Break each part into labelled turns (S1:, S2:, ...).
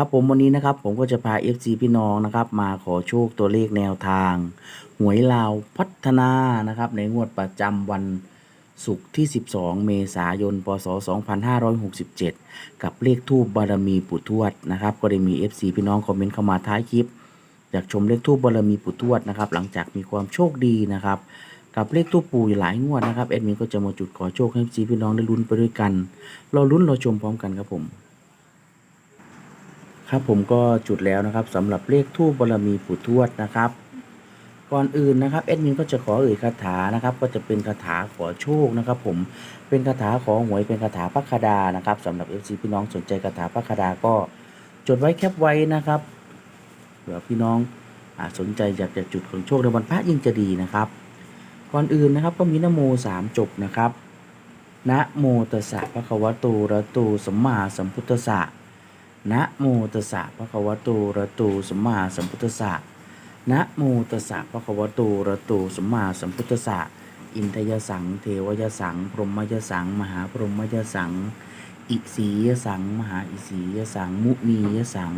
S1: ครับผมวันนี้นะครับผมก็จะพา FC พี่น้องนะครับ มาขอโชคตัวเลขแนวทาง หวยลาวพัฒนานะครับ ในงวดประจำวันศุกร์ที่ 12 เมษายน พศ 2567 กับเลขทูบบารมีปู่ทวดนะครับ ก็ได้มี FC พี่น้องคอมเมนต์เข้ามาท้ายคลิป อยากชมเลขทูบบารมีปู่ทวดนะครับ หลังจากมีความโชคดีนะครับ กับเลขตู้ปูอยู่หลายงวดนะครับแอดมินก็จะมาจุดขอโชคให้ซีพี่น้องได้ลุ้นไปด้วยกันรอลุ้นรอชมพร้อมกันครับผม ครับผมก็จุดแล้วนะครับสำหรับเลขทูบบารมีปู่ทวดนะครับ ก่อนอื่นนะครับแอดมินก็จะขอเอ่ยคาถานะครับ ก็จะเป็นคาถาขอโชคนะครับ ผมเป็นคาถาขอหวยเป็นคาถาพักคดานะครับสำหรับ FC พี่น้องสนใจคาถาพักคดาก็จดไว้แคปไว้นะครับเผื่อพี่น้องอสนใจอยากจะจุดของโชคในวันพระยิ่งจะดีนะครับ ก่อนอื่นนะครับก็มีนโมสามจบนะครับนะโมตัสสะภะคะวะโตอะระโตสัมมาสัมพุทธัสสะ นะโมตัสสะภะคะวะโตอะระโตสัมมาสัมพุทธัสสะนะโมตัสสะภะคะวะโตอะระโตสัมมาสัมพุทธัสสะอินทยสัง เทวยสัง พรหมยสัง มหาพรหมยสัง อิสียสัง มหาอิสียสัง มุนียสัง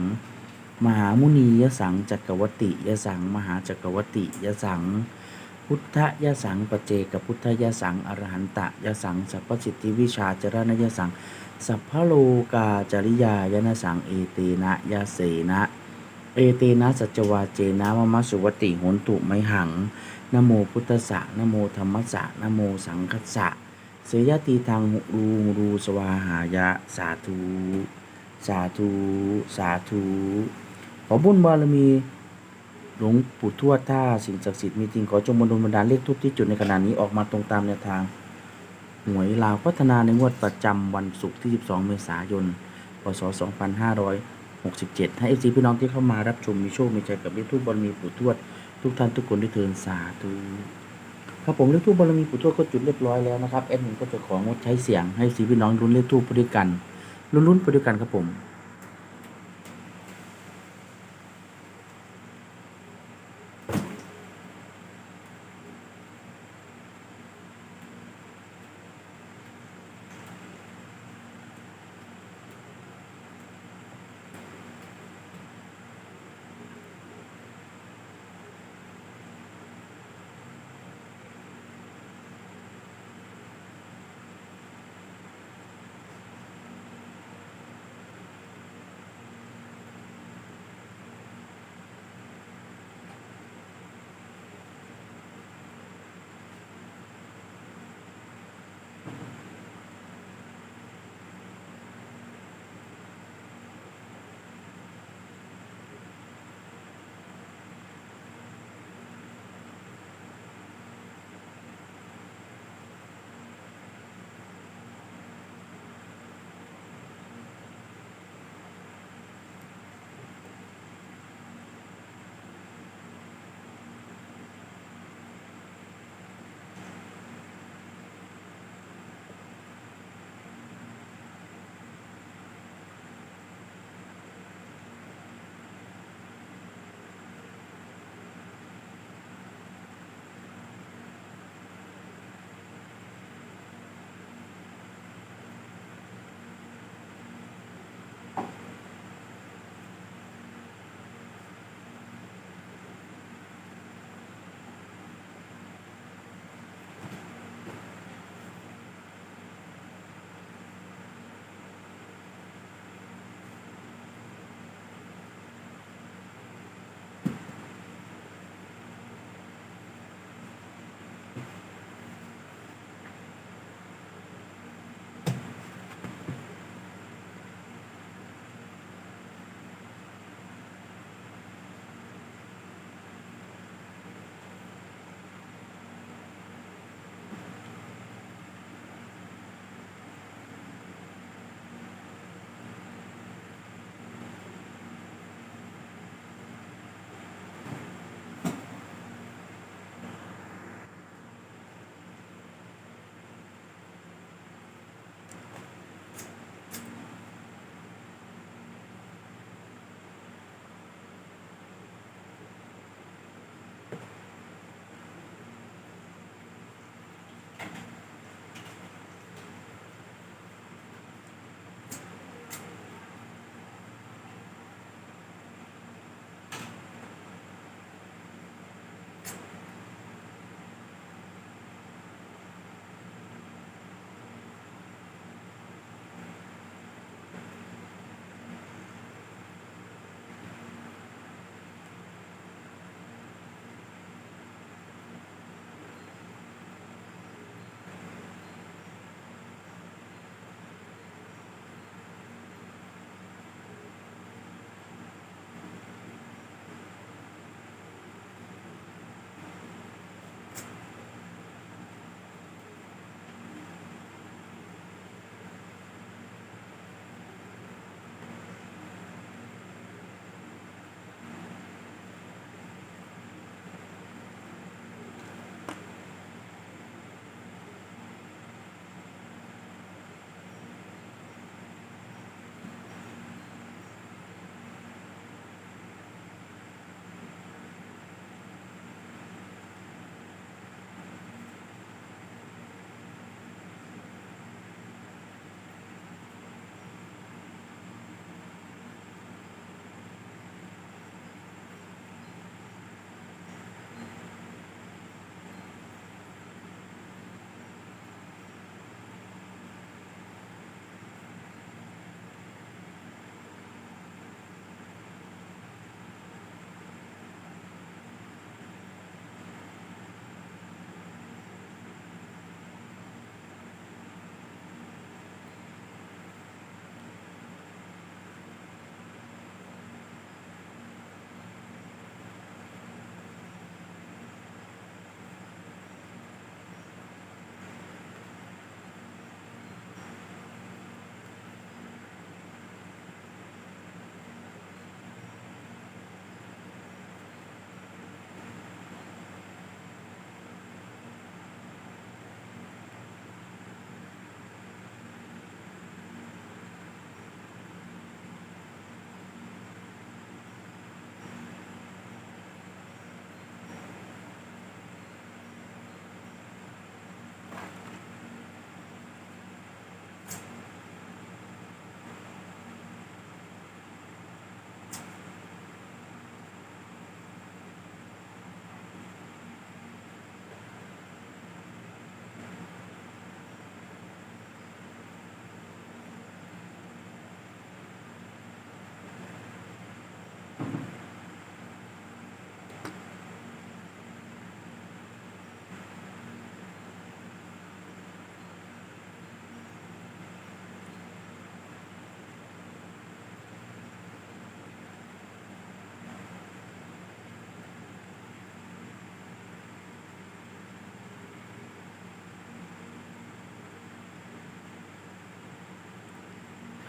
S1: มหามุนียสังจักรวติยสัง มหาจักรวติยสัง พุทธยสังปเจกพุทธยสังอรหันตะยสังสัพพสิทธิวิชาจรณยสังสัพพโลกาจริยายนสังเอเตนะยาเสนะเอเตนะสัจวาเจนะมะมะสุวติหนตุไมหังนโมพุทธะนโมธรรมสะนโมสังคัสสะเสยติทางหุรูรูสวาหายะสาธุ สาธุ สาธุ ขอบุญบารมี หลวงปู่ทวดถ้าสิ่งศักดิ์สิทธิ์มีจริงขอจงบันดลบันดาลเลขทุกที่จุดในขณะนี้ออกมาตรงตามแนวทาง หวยลาวพัฒนาในงวดประจำวันศุกร์ที่ 12 เมษายน พศ 2567 ให้เอซีพี่น้องที่เข้ามารับชมมีโชค มีใจกับเลขทูบบารมีปู่ทวด ทุกท่านทุกคนด้วยเทินสาธุครับผมเลขทูบบารมีปู่ทวดก็จุดเรียบร้อยแล้วนะครับแอดมินก็จะของดใช้เสียงให้ซีพี่น้องลุ้นเลขทูบไปด้วยกันลุ้นๆไปด้วยกันครับผม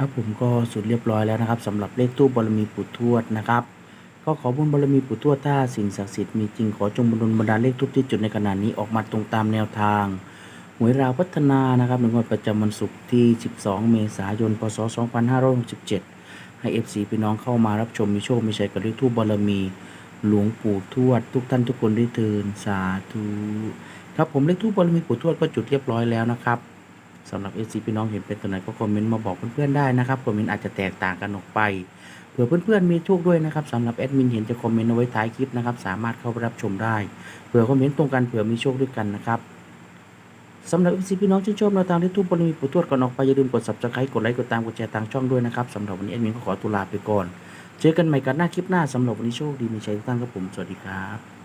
S1: ครับผมก็สุดเรียบร้อยแล้วนะครับสำหรับเลขตู้บารมีปู่ทวดนะครับ ก็ขอบุญบารมีปู่ทวดถ้าสิ่งศักดิ์สิทธิ์มีจริงขอจงบันดลบันดาลเลขทุกที่จุดในขณะนี้ออกมาตรงตามแนวทางหวยราวพัฒนานะครับในวันประจำวันศุกร์ที่ 12 เมษายน พศ 2567 ให้ FC พี่น้องเข้ามารับชมมีโชคมีชัยกับเลขทูบบารมีหลวงปู่ทวด ทุกท่านทุกคนได้เทินสาธุครับผมเลขทูบบารมีปู่ทวดก็จุดเรียบร้อยแล้วนะครับ สำหรับ FC พี่น้องเห็นเป็นตัวไหนก็คอมเมนต์มาบอกเพื่อนๆได้นะครับคอมเมนต์อาจจะแตกต่างกันออกไปเผื่อเพื่อนๆมีโชคด้วยนะครับสำหรับแอดมินเห็นจะคอมเมนต์เอาไว้ท้ายคลิปนะครับสามารถเข้าไปรับชมได้เผื่อคอมเมนต์ตรงกันเผื่อมีโชคด้วยกันนะครับสำหรับ FC พี่น้องชื่นชอบแนวทางที่ทุบบารมีปู่ทวดก่อนออกไปอย่าลืมกด subscribe กดไลค์กดตามกดแชร์ทางช่องด้วยนะครับสำหรับวันนี้แอดมินก็ขอตุลาไปก่อน เจอกันใหม่กันหน้าคลิปหน้าสำหรับวันนี้โชคดีมีชัยทุกท่านครับผมสวัสดีครับ